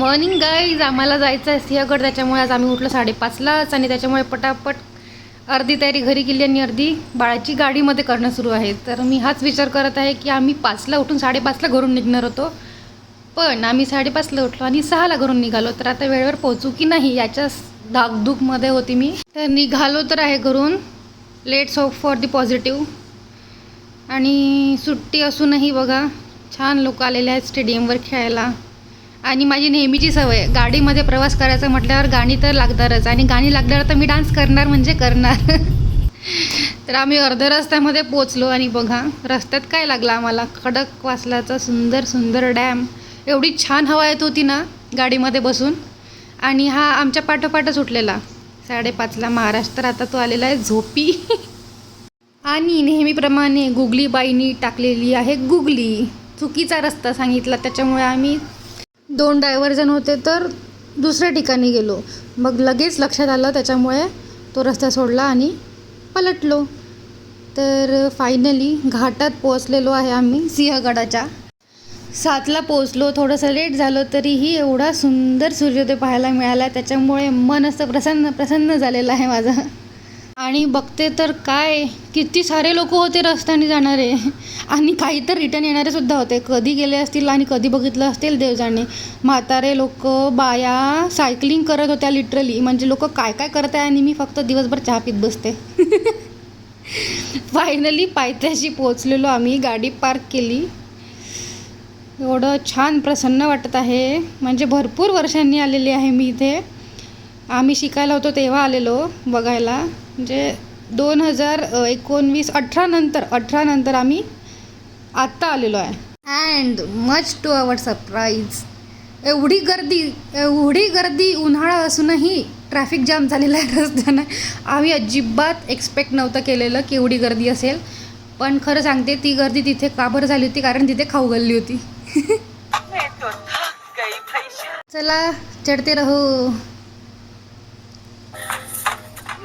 Morning guys आम्हाला जायचं आहे सिंहगड. त्याच्यामुळे आज आम्ही उठलो साडेपाचलाच आणि त्याच्यामुळे पटापट अर्धी तयारी घरी केली आणि अर्धी बाळाची गाडीमध्ये करणं सुरू आहे. तर मी हाच विचार करत आहे की आम्ही पाचला उठून साडेपाचला घरून निघणार होतो. पण आम्ही साडेपाचला उठलो आणि सहाला घरून निघालो. तर आता वेळेवर पोहोचू की नाही याच्याच धाकधूकमध्ये होती मी. तर निघालो तर आहे घरून. Let's hope for the positive आणि सुट्टी असूनही बघा छान लोक आलेले आहेत स्टेडियमवर खेळायला. आणि माझी नेहमीची सवय आहे, गाडीमध्ये प्रवास करायचा म्हटल्यावर गाणी तर लागणारच आणि गाणी लागल्यावर तर मी डान्स करणार म्हणजे करणार. तर आम्ही अर्ध्या रस्त्यामध्ये पोचलो आणि बघा रस्त्यात काय लागलं आम्हाला? खडक वासलाचा सुंदर सुंदर डॅम. एवढी छान हवा येत होती ना गाडीमध्ये बसून. आणि हा आमच्या पाठोपाठच उठलेला. साडेपाचला महाराष्ट्र आता तो आलेला आहे झोपी. आणि नेहमीप्रमाणे गुगली बाईनी टाकलेली आहे गुगली. चुकीचा रस्ता सांगितला त्याच्यामुळे आम्ही दोन डायव्हर्जन होते तर दुसऱ्या ठिकाणी गेलो. मग लगेच लक्षात आलं त्याच्यामुळे तो रस्ता सोडला आणि पलटलो. तर फायनली घाटात पोहोचलेलो आहे आम्ही सिंहगडाच्या. सातला पोहोचलो. थोडंसं लेट झालं तरीही एवढा सुंदर सूर्योदय पाहायला मिळाला. त्याच्यामुळे मन असं प्रसन्न प्रसन्न झालेलं आहे माझं. आणि बघते तर काय किती सारे लोक होते रस्त्याने जाणारे. आणि काही तर रिटर्न येणारे सुद्धा होते. कधी गेले असतील आणि कधी बघितलं असतील देवजाने. म्हातारे लोक बाया सायकलिंग करत होत्या लिटरली म्हणजे लोक काय काय करत आहे आणि मी फक्त दिवसभर चहा पीत बसते. फायनली पायथ्याशी पोहोचलेलो आम्ही. गाडी पार्क केली. एवढं छान प्रसन्न वाटत आहे. म्हणजे भरपूर वर्षांनी आलेली आहे मी इथे. आम्ही शिकायला होतो तेव्हा आलेलो बघायला. म्हणजे दोन हजार एकोणवीस अठरा नंतर अठरा नंतर आम्ही आत्ता आलेलो आहे. And much to our surprise एवढी गर्दी एवढी गर्दी उन्हाळा असूनही ट्रॅफिक जाम झालेला आहे रस्त्यानं. आम्ही अजिबात एक्सपेक्ट नव्हतं केलेलं की एवढी गर्दी असेल. पण खरं सांगते ती गर्दी तिथे का बरं झाली होती? कारण तिथे खाऊ गल्ली होती. चला चढते रहो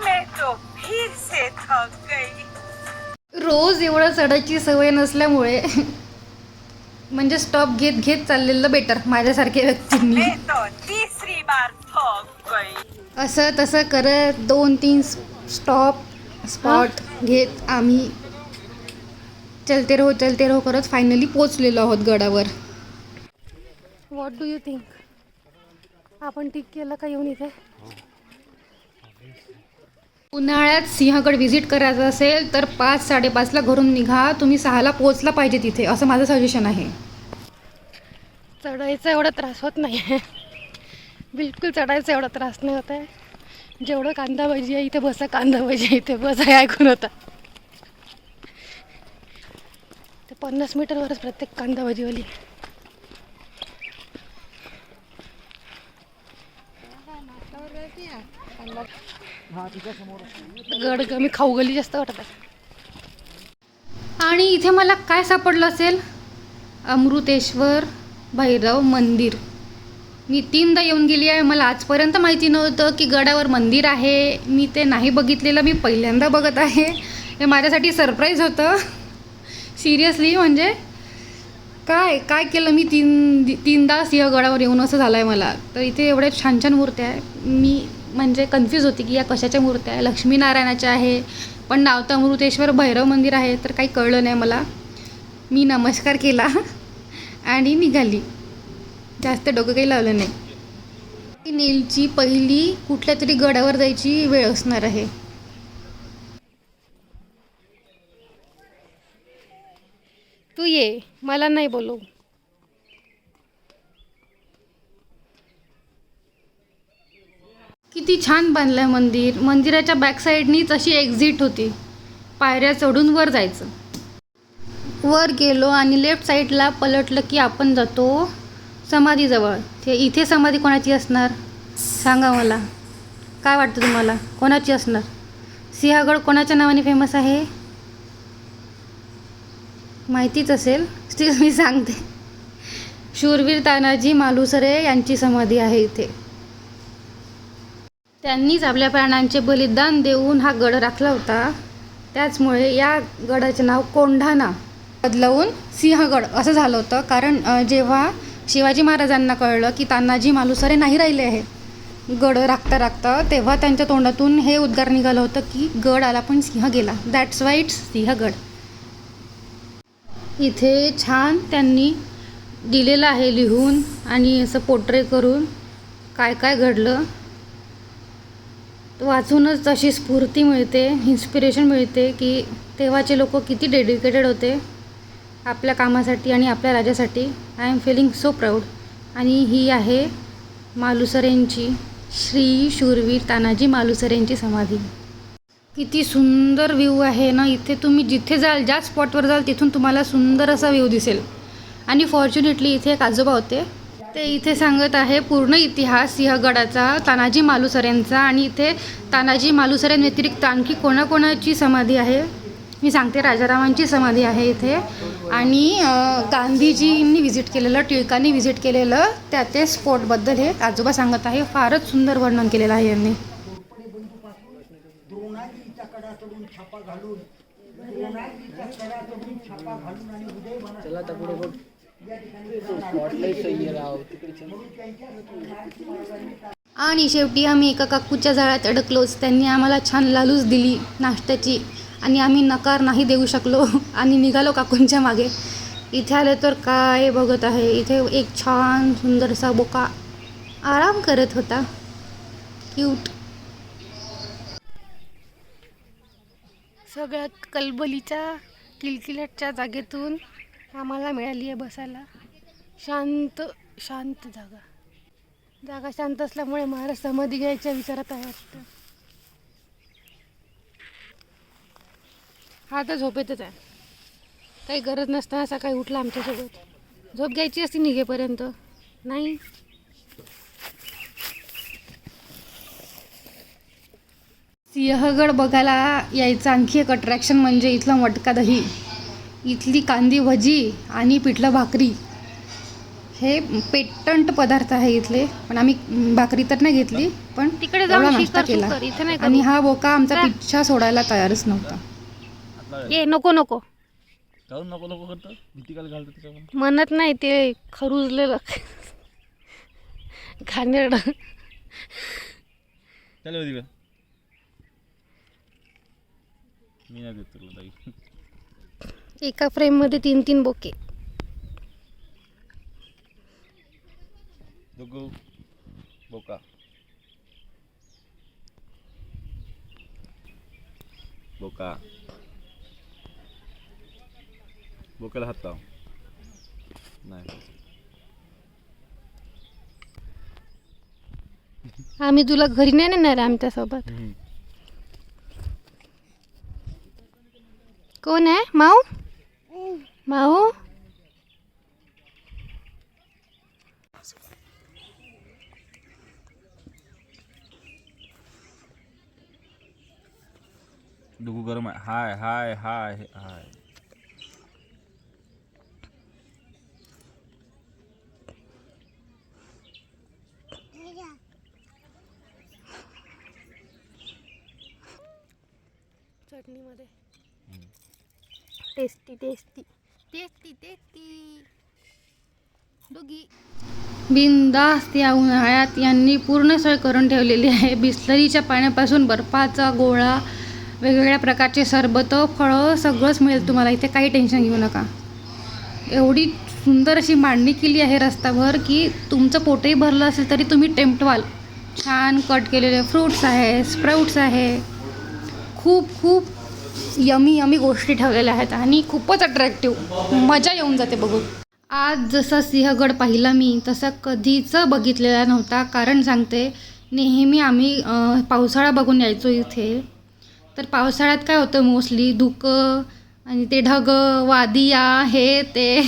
मैं तो फिर से थक गई. रोज एवढं चढायची सवय नसल्यामुळे म्हणजे स्टॉप घेत घेत चाललेलं बेटर माझ्यासारख्या व्यक्तींनी. मैं तो तीसरी बार थक गई. असं तसं करत दोन तीन स्टॉप स्पॉट घेत आम्ही चलते रहो चलते रहो करत फायनली पोचलेलो आहोत गडावर. व्हॉट डू यू थिंक आपण ठीक केलं का येऊन इथे? उन्हाळ्यात सिंहगड व्हिजिट करायचं असेल तर पाच साडेपाचला घरून निघा. तुम्ही सहाला पोचला पाहिजे तिथे असं माझं सजेशन आहे. चढायचा एवढा त्रास होत नाही. आहे बिलकुल चढायचा एवढा त्रास नाही होत आहे. जेवढं कांदा भजी आहे इथे बसा. कांदा भजी आहे इथे बसा हे ऐकून होता. ते पन्नास मीटरवरच प्रत्येक कांदा भजीवाली. आहे. गड मी खाऊगली जास्त वाटत आहे. आणि इथे मला काय सापडलं असेल? अमृतेश्वर भैरव मंदिर. मी तीनदा येऊन गेली आहे मला आजपर्यंत माहिती नव्हतं की गडावर मंदिर आहे. मी ते नाही बघितलेलं मी पहिल्यांदा बघत आहे. हे माझ्यासाठी सरप्राईज होतं. सिरियसली म्हणजे काय काय केलं मी तीन तीनदा सिंहगडावर येऊन असं झालं आहे मला. तर इथे एवढ्या छान छान मूर्त्या आहे मी म्हणजे कन्फ्यूज होती की या कशाच्या मूर्त्या आहे? लक्ष्मीनारायणाच्या आहे पण नाव तर अमृतेश्वर भैरव मंदिर आहे तर काही कळलं नाही मला. मी नमस्कार केला आणि निघाली. जास्त डोकं काही लावलं नाही. नीलची पहिली कुठल्या तरी गडावर जायची वेळ असणार आहे. तू ये मला नाही बोलू किती छान बांधलं आहे मंदिर. मंदिराच्या बॅकसाईडनीच अशी एक्झिट होती. पायऱ्या चढून वर जायचं. वर गेलो आणि लेफ्ट साईडला पलटलं की आपण जातो समाधीजवळ. ते इथे समाधी कोणाची असणार? सांगा मला. काय वाटतं तुम्हाला? कोणाची असणार? सिंहगड कोणाच्या नावाने फेमस आहे? माहितीच असेल स्टील मी सांगते. शूरवीर तानाजी मालुसरे यांची समाधी आहे इथे. त्यांनीच आपल्या प्राणांचे बलिदान देऊन हा गड राखला होता. त्याचमुळे या गडाचे नाव कोंढाणा. बदलवून सिंहगड असं झालं होतं. कारण जेव्हा शिवाजी महाराजांना कळलं की तानाजी मालुसरे नाही राहिले आहे गड राखता राखता तेव्हा त्यांच्या तोंडातून हे उद्गार निघालं होतं की गड आला पण सिंह गेला. That's why it's Sinhagad. इथे छान त्यांनी दिलेलं आहे लिहून आणि असं पोट्रे करून काय काय घडलं. वाचूनच तशी स्फूर्ती मिळते इन्स्पिरेशन मिळते की तेव्हाचे लोक किती डेडिकेटेड होते आपल्या कामासाठी आणि आपल्या राज्यासाठी I am feeling so proud आणि ही आहे मालुसरेंची श्री शूरवीर तानाजी मालुसरेंची समाधी. किती सुंदर व्ह्यू आहे ना इथे तुम्ही जिथे जाल ज्या स्पॉटवर जाल तिथून तुम्हाला सुंदर असा व्ह्यू दिसेल. आणि फॉर्च्युनेटली इथे एक आजोबा होते. ते इथे सांगत आहे पूर्ण इतिहास सिंहगडाचा तानाजी मालुसरेंचा आणि इथे तानाजी मालुसरेंव्यतिरिक्त आणखी कोणाकोणाची समाधी आहे? मी सांगते राजारामांची समाधी आहे इथे. आणि गांधीजींनी व्हिजिट केलेलं टिळकांनी व्हिजिट केलेलं त्या ते स्पॉटबद्दल हे आजोबा सांगत आहे. फारच सुंदर वर्णन केलेलं आहे यांनी. छापा घालून आणि शेवटी आम्ही एका काकूच्या जाळ्यात अडकलोच. त्यांनी आम्हाला छान लालूच दिली नाश्त्याची. आणि आम्ही नकार नाही देऊ शकलो. आणि निघालो काकूंच्या मागे. इथे आले तर काय बघत आहे? इथे एक छान सुंदरसा बोका आराम करत होता. क्यूट. सगळ्यात कलबलीच्या किलकिलटच्या जागेतून आम्हाला मिळाली आहे बसायला. शांत शांत जागा. जागा शांत असल्यामुळे महाराज समाधी घ्यायच्या विचारात आहे वाटतं. हा तर झोपेतच आहे. काही गरज नसताना सकाळी उठला आमच्यासोबत. झोप घ्यायची असती निघेपर्यंत. नाही. सिंहगड बघायला यायचं आणखी एक अट्रॅक्शन म्हणजे इथलं मटका दही. इथली कांदी भजी आणि पिठलं भाकरी. हे पेटंट पदार्थ आहे इथले पण आम्ही भाकरी तर नाही घेतली पण तिकडे जाऊन नाश्ता केला. आणि हा बोका आमचा. पिच्छा सोडायला तयारच नव्हता. ये नको नको. काहून नको नको करतो? भीती काल घालतो त्याच्यावर म्हणत? नाही ते खरुजलेलं. घाणेरडं. चालेल होती का मी नाही देत तुला ताई एका फ्रेममध्ये तीन तीन बोके. बोका. बोका. बोक्याला हात लाव. नाही. आम्ही तुला घरी नाही नेणार आहे आमच्यासोबत. कोण आहे? माऊ? माऊ डुगू गरम आहे हाय हाय हाय हाय चटणीमध्ये टेस्टी टेस्टी Tasty tasty दोघी बिनधास्त या उन्हाळ्यात यांनी पूर्ण सोय करून ठेवलेली आहे. बिस्लरीच्या पाण्यापासून बर्फाचा गोळा वेगवेगळ्या प्रकारचे सरबतं फळं सगळंच मिळेल तुम्हाला. इथे काही टेन्शन घेऊ नका. एवढी सुंदर अशी मांडणी केली आहे रस्ताभर की तुमचं पोटही भरलं असेल तरी तुम्ही टेम्प्ट व्हाल छान कट केलेले फ्रूट्स आहे स्प्राऊट्स आहे. खूप खूप यमी यमी गोष्टी ठेवलेल्या आहेत आणि खूपच अट्रॅक्टिव्ह मजा येऊन जाते बघून. आज जसा सिंहगड पाहिला मी तसा कधीच बघितलेला नव्हता. कारण सांगते नेहमी आम्ही पावसाळा बघून यायचो इथे. तर पावसाळ्यात काय होतं मोस्टली धुकं आणि ते ढग वादिया हे ते.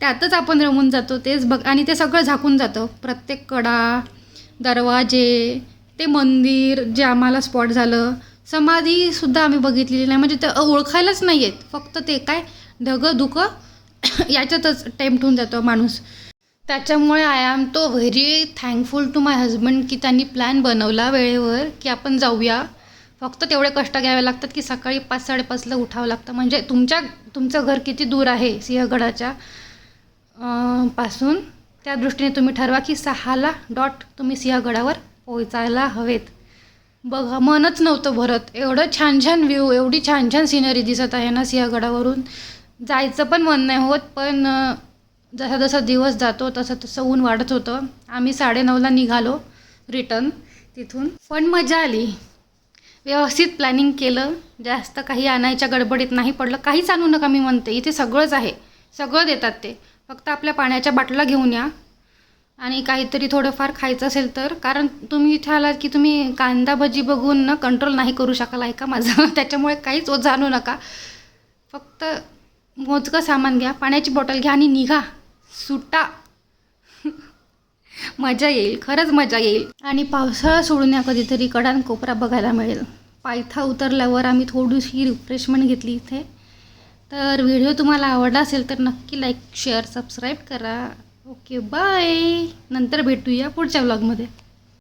त्यातच आपण रमून जातो. तेच बघ आणि ते सगळं झाकून जातं. प्रत्येक कडा दरवाजे ते मंदिर जे आम्हाला स्पॉट झालं समाधीसुद्धा आम्ही बघितलेली नाही. म्हणजे ते ओळखायलाच नाही आहेत फक्त ते काय ढगं धुकं याच्यातच टेम्प्ट होऊन जातो माणूस. त्याच्यामुळे I am too very thankful to my husband की त्यांनी प्लॅन बनवला वेळेवर की आपण जाऊया. फक्त तेवढे कष्ट घ्यावे लागतात की सकाळी पाच साडेपाचला उठावं लागतं. म्हणजे तुमच्या तुमचं घर किती दूर आहे सिंहगडाच्या? पासून त्या दृष्टीने तुम्ही ठरवा की सहाला डॉट तुम्ही सिंहगडावर पोहोचायला हवेत. बघा मनच नव्हतं भरत. एवढं छान छान व्ह्यू एवढी छान छान सिनरी दिसत आहे ना सिंहगडावरून. जायचं पण मन नाही होत पण जसा जसा दिवस जातो तसं तसं ऊन वाढत होतं. आम्ही साडेनऊला निघालो रिटर्न तिथून. पण मजा आली. व्यवस्थित प्लॅनिंग केलं. जास्त काही आणायच्या गडबडीत नाही पडलं. काहीच आणू नका मी म्हणते. इथे सगळंच आहे. सगळं देतात ते. फक्त आपल्या पाण्याच्या बाटला घेऊन या. आणि काहीतरी थोडंफार खायचं असेल तर कारण तुम्ही इथे आलात की तुम्ही कांदा भजी बघून ना कंट्रोल नाही करू शकाल ऐका माझं? त्याच्यामुळे काहीच जाणू नका. फक्त मोजकं सामान घ्या पाण्याची बॉटल घ्या आणि निघा. सुटा. मजा येईल खरंच मजा येईल. आणि पावसाळा सोडून या कधीतरी कडान कोपरा बघायला मिळेल. पायथा उतरल्यावर आम्ही थोडीशी रिफ्रेशमेंट घेतली इथे. तर व्हिडिओ तुम्हाला आवडला असेल तर नक्की लाईक शेअर सबस्क्राईब करा. ओके बाय नंतर भेटूया पुढच्या व्लॉगमध्ये